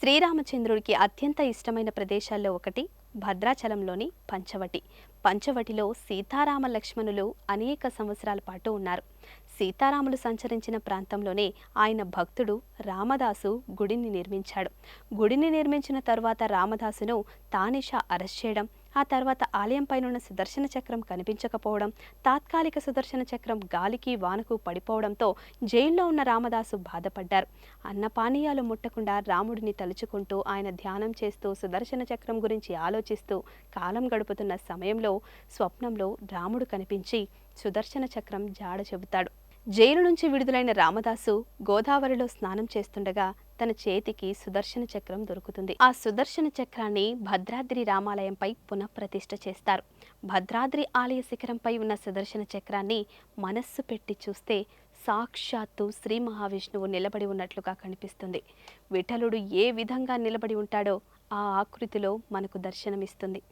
శ్రీరామచంద్రుడికి అత్యంత ఇష్టమైన ప్రదేశాల్లో ఒకటి భద్రాచలంలోని పంచవటి. పంచవటిలో సీతారామ లక్ష్మణులు అనేక సంవత్సరాల పాటు ఉన్నారు. సీతారాములు సంచరించిన ప్రాంతంలోనే ఆయన భక్తుడు రామదాసు గుడిని నిర్మించాడు. గుడిని నిర్మించిన తరువాత రామదాసును తానిషా అరెస్ట్ చేయడం ఆ తర్వాత ఆలయం పైనున్న సుదర్శన చక్రం కనిపించకపోవడం తాత్కాలిక సుదర్శన చక్రం గాలికి వానకు పడిపోవడంతో జైల్లో ఉన్న రామదాసు బాధపడ్డారు. అన్నపానీయాలు ముట్టకుండా రాముడిని తలుచుకుంటూ ఆయన ధ్యానం చేస్తూ సుదర్శన చక్రం గురించి ఆలోచిస్తూ కాలం గడుపుతున్న సమయంలో స్వప్నంలో రాముడు కనిపించి సుదర్శన చక్రం జాడ చెబుతాడు. జైలు నుంచి విడుదలైన రామదాసు గోదావరిలో స్నానం చేస్తుండగా తన చేతికి సుదర్శన చక్రం దొరుకుతుంది. ఆ సుదర్శన చక్రాన్ని భద్రాద్రి రామాలయంపై పునఃప్రతిష్ఠ చేస్తారు. భద్రాద్రి ఆలయ శిఖరంపై ఉన్న సుదర్శన చక్రాన్ని మనస్సు పెట్టి చూస్తే సాక్షాత్తు శ్రీ మహావిష్ణువు నిలబడి ఉన్నట్లుగా కనిపిస్తుంది. విఠలుడు ఏ విధంగా నిలబడి ఉంటాడో ఆ ఆకృతిలో మనకు దర్శనమిస్తుంది.